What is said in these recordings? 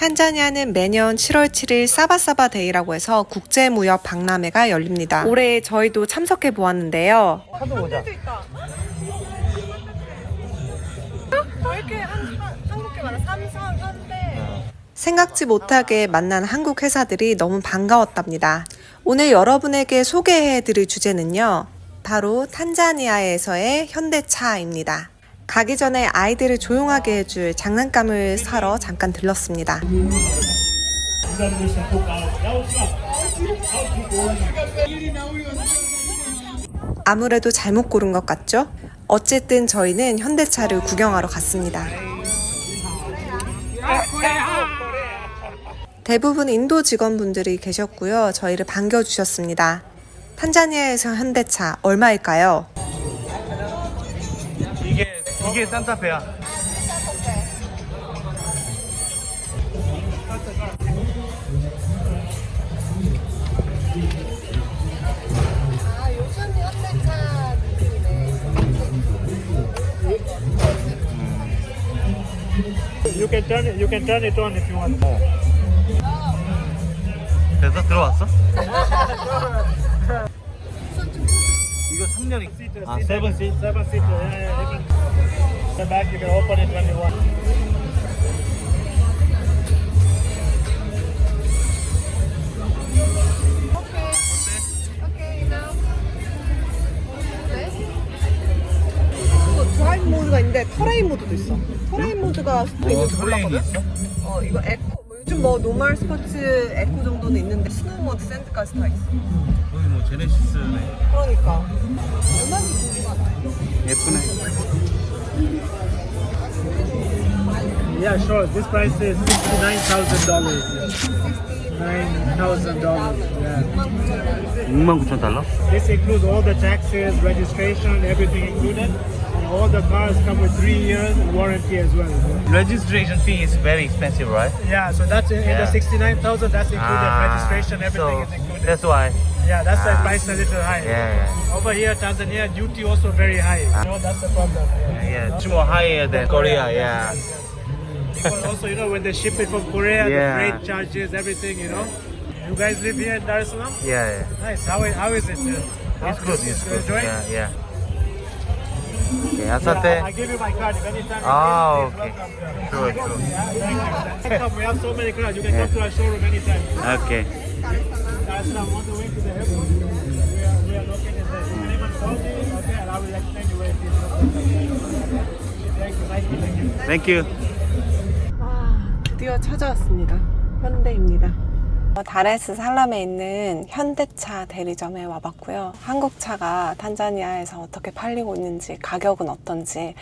탄자니아는 매년 7월 7일 사바사바 데이라고 해서 국제 무역 박람회가 열립니다. 올해 저희도 참석해 보았는데요. 보자. 현대. 생각지 못하게 만난 한국 회사들이 너무 반가웠답니다. 오늘 여러분에게 소개해 드릴 주제는요. 바로 탄자니아에서의 현대차입니다. 가기 전에 아이들을 조용하게 해줄 장난감을 사러 잠깐 들렀습니다. 아무래도 잘못 고른 것 같죠? 어쨌든 저희는 현대차를 구경하러 갔습니다. 대부분 인도 직원분들이 계셨고요. 저희를 반겨주셨습니다. 탄자니아에서 현대차 얼마일까요? 이게 이게 산타페야. 아, 요즘 현대차 느낌이네. You can turn it. You can turn it on if you want. 그래서 들어왔어? 이거 3년이 Seater, 아 세븐 시. seven seater. Yeah, yeah, yeah. You can, the back you can open it when you want. 오케이, now. 네? 이거 드라이브 모드가 있는데 터레인 모드도 있어. 터레인 모드가 뭐 트레인이 있어? 어 이거 에코 뭐 요즘 뭐 노멀 스포츠 에코 정도는 있는데 스노우 모드 샌드까지 다 있어. 여기 뭐 제네시스네. 그러니까 예쁘네. Yeah, sure. This price is sixty-nine thousand dollars. Nine thousand dollars. Yeah. 6만 9천 달러? This includes all the taxes, registration, everything included. And all the cars come with three years warranty as well. Registration fee is very expensive, right? Yeah, so that's in, in Yeah. the sixty-nine thousand. That's included Ah, registration, everything so is included. That's why. yeah, that's the Ah. price a little high. Yeah, yeah. Over here, Tanzania duty also very high. You know, that's the problem. Yeah, much more higher than Korea. Yeah. Because also, you know, when they ship it from Korea, Yeah. the freight charges, everything, you know. You guys live here in Dar es Salaam? Yeah, yeah. Nice. How, how is it? uh, how- It's good. It's good. enjoying? Yeah, yeah. Okay, Yeah, I asante. give you my card. If anytime you need, okay. welcome. Sure, sure. Yeah. We have so many cars. You can come to our showroom anytime. Okay. Salaam, on the way to the airport. We are, we are located there. My name is Saudi. Okay, I will explain you where it is. Thank you. Nice meeting you. Thank you. 와, 드디어 찾아왔습니다. 현대입니다. 다레스 살람에 있는 현대차 대리점에 와봤고요. 한국 차가 탄자니아에서 어떻게 팔리고 있는지, 가격은 어떤지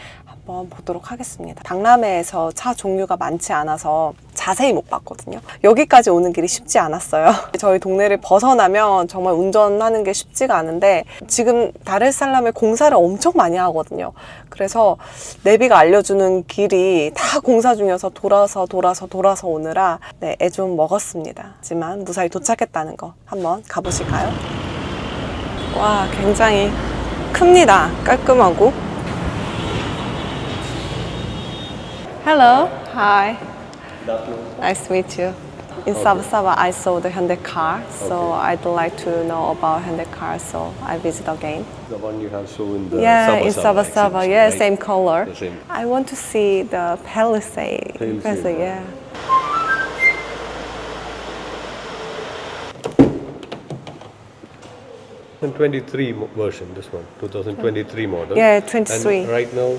한번 보도록 하겠습니다. 박람회에서 차 종류가 많지 않아서 자세히 못 봤거든요. 여기까지 오는 길이 쉽지 않았어요. 저희 동네를 벗어나면 정말 운전하는 게 쉽지가 않은데 지금 다르살람에 공사를 엄청 많이 하거든요. 그래서 내비가 알려주는 길이 다 공사 중이어서 돌아서 돌아서 돌아서 오느라 네, 애 좀 먹었습니다. 하지만 무사히 도착했다는 거 한번 가보실까요? 와, 굉장히 큽니다. 깔끔하고. Hello, hi. Nice to meet you. In Sabasaba, I saw the Hyundai car, so I'd like to know about Hyundai car, so I visit again. The one you have shown in the yeah, Sabah in Sabah Sabasaba, exhibition, yeah, right? same color. The same. I want to see the Palisade. Palisade, Palisade, yeah. yeah. And 23 mo- version, this one, 2023 model. Yeah, 23. And right now,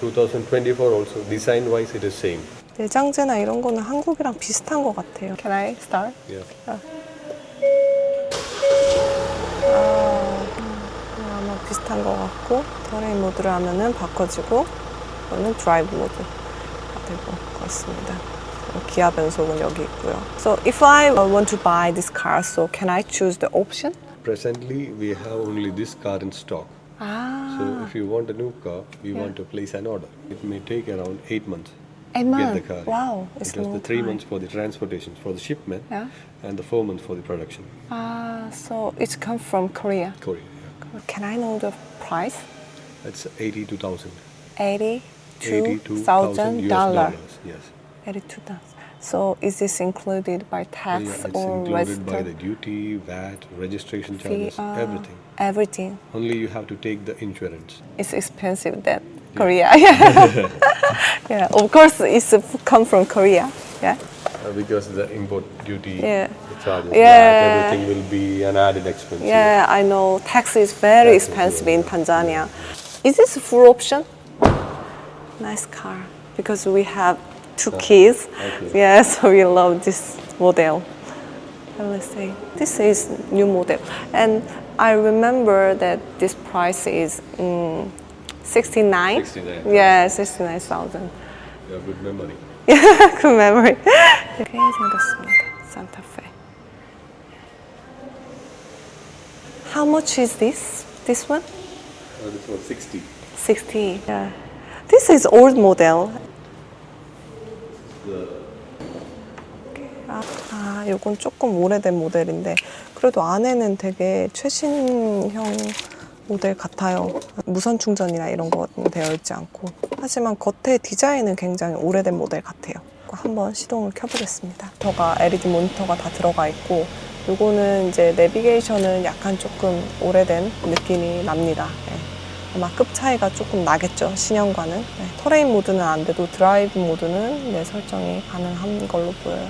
2024 also, design-wise it is same. 내장재나 이런 거는 한국이랑 비슷한 것 같아요. Can I start? Yeah. 아, 아마 비슷한 것 같고 터레인 모드를 하면은 바꿔지고 이거는 드라이브 모드가 되고 그렇습니다. 기아 변속은 여기 있고요. So if I want to buy this car, so can I choose the option? Presently, we have only this car in stock. 아, So if you want a new car, we want to place an order. It may take around eight months eight to get months. the car. Wow, it's because long the three time. months for the transportation, for the shipment, Yeah. and the four months for the production. Ah, so it's come from Korea. Korea. yeah. Can I know the price? That's 82,000. Eighty-two 82,000 thousand US dollars. Yes. Eighty-two thousand. So is this included by tax Yeah, it's or included by the duty, VAT, registration fee? charges, Ah, everything. Everything. Only you have to take the insurance. It's expensive than Korea. Yeah. yeah. Of course, it's come from Korea. Yeah. Uh, because the import duty Yeah. charges, Yeah. VAT, everything will be an added expense. Yeah, I know. Tax is very Tax expensive very in Tanzania. Is this a full option? Nice car. Because we have two kids. okay. Yeah, so we love this model. And Let's see. This is new model. And I remember that this price is mm, 69. 69. Yeah, 69,000. You have good memory. 그 memory. 이렇게 생겼습니다. 산타페. How much is this? This one? Uh, this was 60. 60. Yeah. This is old model. 아, 아, 요건 조금 오래된 모델인데 그래도 안에는 되게 최신형 모델 같아요. 무선 충전이나 이런 거는 되어 있지 않고 하지만 겉에 디자인은 굉장히 오래된 모델 같아요. 한번 시동을 켜보겠습니다. 모니터가 LED 모니터가 다 들어가 있고 요거는 이제 내비게이션은 약간 조금 오래된 느낌이 납니다. 네. 아마 급 차이가 조금 나겠죠 신형과는 네, 터레인 모드는 안 돼도 드라이브 모드는 네, 설정이 가능한 걸로 보여요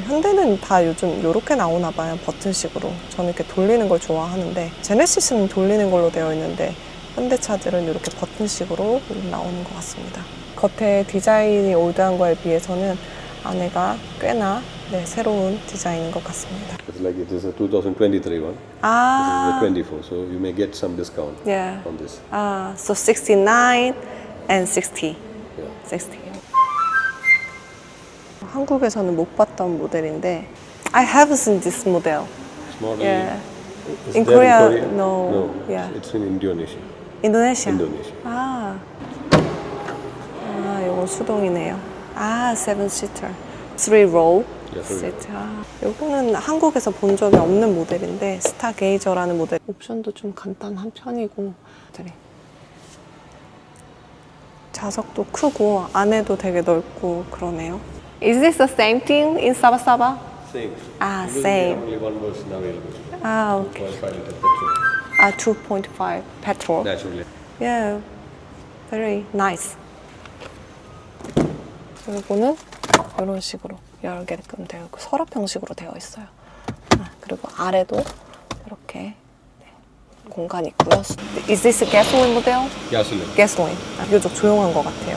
현대는 다 요즘 이렇게 나오나 봐요 버튼식으로 저는 이렇게 돌리는 걸 좋아하는데 제네시스는 돌리는 걸로 되어 있는데 현대차들은 이렇게 버튼식으로 나오는 것 같습니다 겉에 디자인이 올드한 거에 비해서는 안에가 꽤나 네, 새로운 디자인인 것 같습니다 It's like it is a 2023 one. 아 This is a 24, so you may get some discount yeah. on this. 아, so 69 and 60. Yeah. 60. 한국에서는 못 봤던 모델인데 I have seen this model. Model. Yeah. Is In there Korea, no. No. Yeah. It's in Indonesia. 인도네시아. Indonesia. 아. 아, 요건 수동이네요. 아, seven seater. Three row. Yeah, three row. seat. 아, 요거는 한국에서 본 적이 없는 모델인데 스타 게이저라는 모델. 옵션도 좀 간단한 편이고. 들이. 좌석도 크고 안에도 되게 넓고 그러네요. Is this the same thing in Sabasaba? Same. Ah, Because same. Only one version available. 아, 오케이. 1.5 liter petrol. 아, 2.5 petrol. Naturally. Yeah, very nice. 그리고는 이런 식으로 열게끔 되어 있고 서랍 형식으로 되어 있어요. 아, 그리고 아래도 이렇게 네, 공간이 있고요. Is this a gasoline model? Gasoline. gasoline. 아, 비교적 조용한 것 같아요.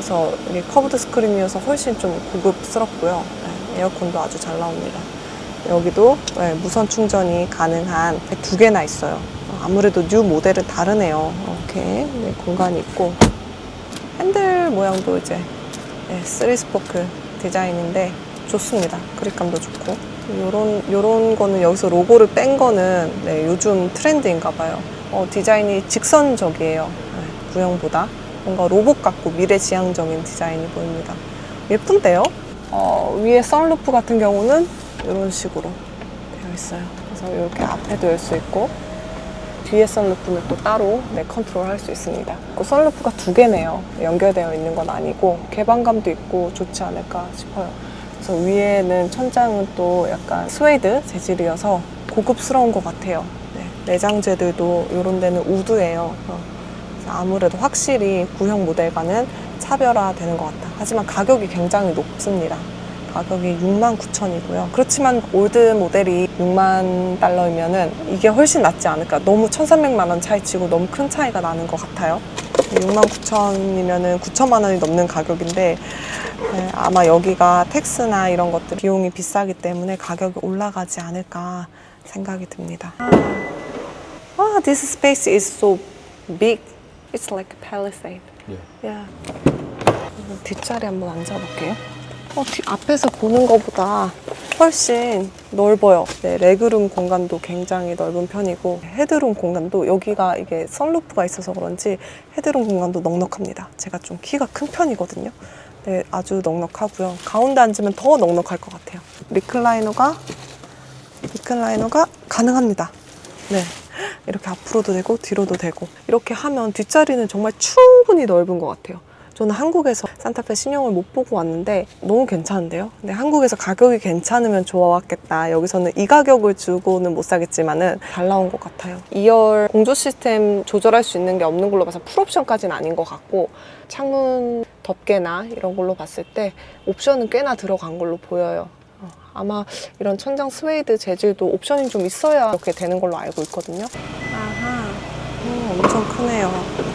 그래서 이게 커브드 스크린이어서 훨씬 좀 고급스럽고요. 네, 에어컨도 아주 잘 나옵니다. 여기도 네, 무선 충전이 가능한 두 개나 있어요. 어, 아무래도 뉴 모델은 다르네요. 이렇게 네, 공간이 있고 핸들 모양도 이제 네, 쓰리 스포크 디자인인데 좋습니다. 그립감도 좋고 요런 요런 거는 여기서 로고를 뺀 거는 네, 요즘 트렌드인가 봐요. 어, 디자인이 직선적이에요. 네, 구형보다 뭔가 로봇 같고 미래지향적인 디자인이 보입니다. 예쁜데요? 어, 위에 썬루프 같은 경우는 이런 식으로 되어 있어요. 그래서 이렇게 앞에도 열 수 있고 뒤에 썬루프는 또 따로 네, 컨트롤 할 수 있습니다. 그 썬루프가 두 개네요. 연결되어 있는 건 아니고 개방감도 있고 좋지 않을까 싶어요. 그래서 위에는 천장은 또 약간 스웨이드 재질이어서 고급스러운 것 같아요. 네, 내장재들도 이런 데는 우드예요. 어, 아무래도 확실히 구형 모델과는 차별화되는 것 같다. 하지만 가격이 굉장히 높습니다. 가격이 6만 9천이고요. 그렇지만 올드 모델이 6만 달러이면은 이게 훨씬 낫지 않을까. 너무 1,300만 원 차이 치고 너무 큰 차이가 나는 것 같아요. 6만 9천이면은 9천만 원이 넘는 가격인데 네, 아마 여기가 텍스나 이런 것들 비용이 비싸기 때문에 가격이 올라가지 않을까 생각이 듭니다. 아, this space is so big. It's like a palisade. Yeah. 야. 뒷자리 한번 앉아볼게요. 어, 뒤, 앞에서 보는 것보다 훨씬 넓어요. 네, 레그룸 공간도 굉장히 넓은 편이고 헤드룸 공간도 여기가 이게 썬루프가 있어서 그런지 헤드룸 공간도 넉넉합니다. 제가 좀 키가 큰 편이거든요. 네, 아주 넉넉하고요. 가운데 앉으면 더 넉넉할 것 같아요. 리클라이너가 리클라이너가 가능합니다. 네. 이렇게 앞으로도 되고 뒤로도 되고 이렇게 하면 뒷자리는 정말 충분히 넓은 것 같아요. 저는 한국에서 산타페 신형을 못 보고 왔는데 너무 괜찮은데요? 근데 한국에서 가격이 괜찮으면 좋았겠다. 여기서는 이 가격을 주고는 못 사겠지만은 잘 나온 것 같아요. 2열 공조 시스템 조절할 수 있는 게 없는 걸로 봐서 풀옵션까지는 아닌 것 같고 창문 덮개나 이런 걸로 봤을 때 옵션은 꽤나 들어간 걸로 보여요. 어, 아마 이런 천장 스웨이드 재질도 옵션이 좀 있어야 이렇게 되는 걸로 알고 있거든요. 아하, 음, 엄청 크네요.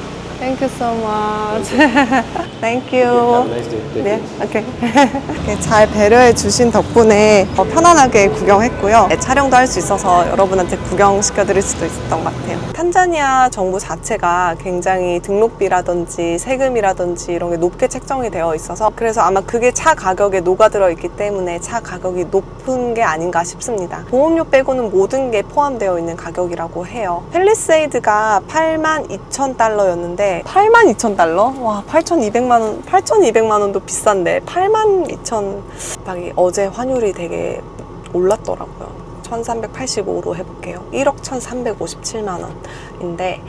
Thank you so much. Thank you. 네. 오케이. 이렇게 잘 배려해 주신 덕분에 더 편안하게 구경했고요. 네, 촬영도 할 수 있어서 여러분한테 구경시켜 드릴 수도 있었던 것 같아요. 탄자니아 정부 자체가 굉장히 등록비라든지 세금이라든지 이런 게 높게 책정이 되어 있어서 그래서 아마 그게 차 가격에 녹아들어 있기 때문에 차 가격이 높은 게 아닌가 싶습니다. 보험료 빼고는 모든 게 포함되어 있는 가격이라고 해요. 펠리세이드가 82,000달러였는데 82,000달러? 와, 8,200만 원, 8,200만 원도 비싼데 82,000 박이 어제 환율이 되게 올랐더라고요. 1385로 해볼게요. 1억 1357만 원인데,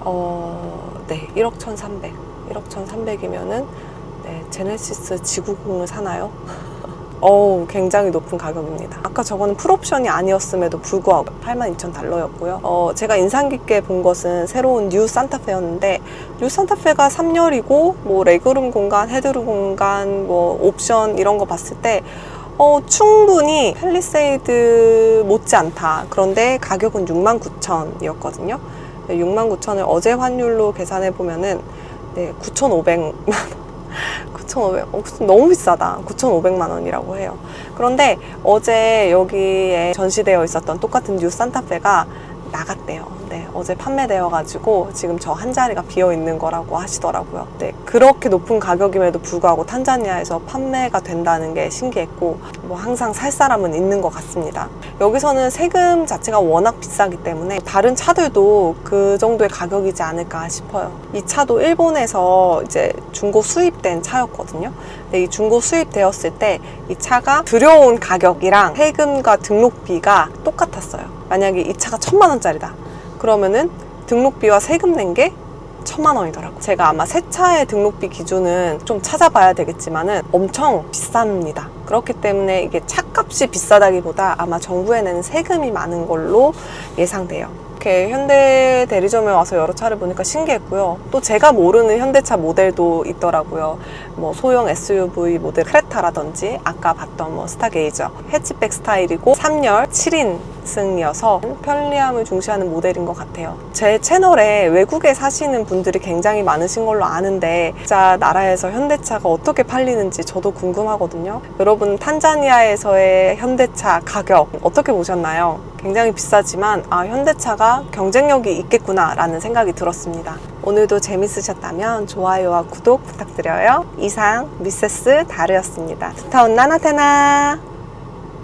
어, 네, 1억 1300. 1억 1300이면은, 네, 제네시스 지구공을 사나요? 어우, 굉장히 높은 가격입니다. 아까 저거는 풀옵션이 아니었음에도 불구하고 82,000달러였고요. 어, 제가 인상 깊게 본 것은 새로운 뉴 산타페였는데, 뉴 산타페가 3열이고, 뭐, 레그룸 공간, 헤드룸 공간, 뭐, 옵션 이런 거 봤을 때, 어, 충분히 펠리세이드 못지않다. 그런데 가격은 69,000이었거든요. 69,000을 어제 환율로 계산해 보면은 네, 9,500만 원. 9,500, 어, 너무 비싸다. 9,500만 원이라고 해요. 그런데 어제 여기에 전시되어 있었던 똑같은 뉴 산타페가 나갔대요. 네, 어제 판매되어가지고 지금 저 한 자리가 비어 있는 거라고 하시더라고요. 네, 그렇게 높은 가격임에도 불구하고 탄자니아에서 판매가 된다는 게 신기했고, 뭐 항상 살 사람은 있는 것 같습니다. 여기서는 세금 자체가 워낙 비싸기 때문에 다른 차들도 그 정도의 가격이지 않을까 싶어요. 이 차도 일본에서 이제 중고 수입된 차였거든요. 이 중고 수입되었을 때 이 차가 들여온 가격이랑 세금과 등록비가 똑같았어요. 만약에 이 차가 천만 원짜리다. 그러면은 등록비와 세금 낸 게 천만 원이더라고. 제가 아마 새 차의 등록비 기준은 좀 찾아봐야 되겠지만은 엄청 비쌉니다. 그렇기 때문에 이게 차값이 비싸다기보다 아마 정부에 내는 세금이 많은 걸로 예상돼요. 이렇게 현대 대리점에 와서 여러 차를 보니까 신기했고요. 또 제가 모르는 현대차 모델도 있더라고요. 뭐 소형 SUV 모델 크레타라든지 아까 봤던 뭐 스타게이저 해치백 스타일이고 3열 7인승이어서 편리함을 중시하는 모델인 것 같아요. 제 채널에 외국에 사시는 분들이 굉장히 많으신 걸로 아는데 진짜 나라에서 현대차가 어떻게 팔리는지 저도 궁금하거든요. 여러분 탄자니아에서의 현대차 가격 어떻게 보셨나요? 굉장히 비싸지만 아 현대차가 경쟁력이 있겠구나라는 생각이 들었습니다. 오늘도 재밌으셨다면 좋아요와 구독 부탁드려요. 이상 미세스 다르였습니다. 스타운 나나테나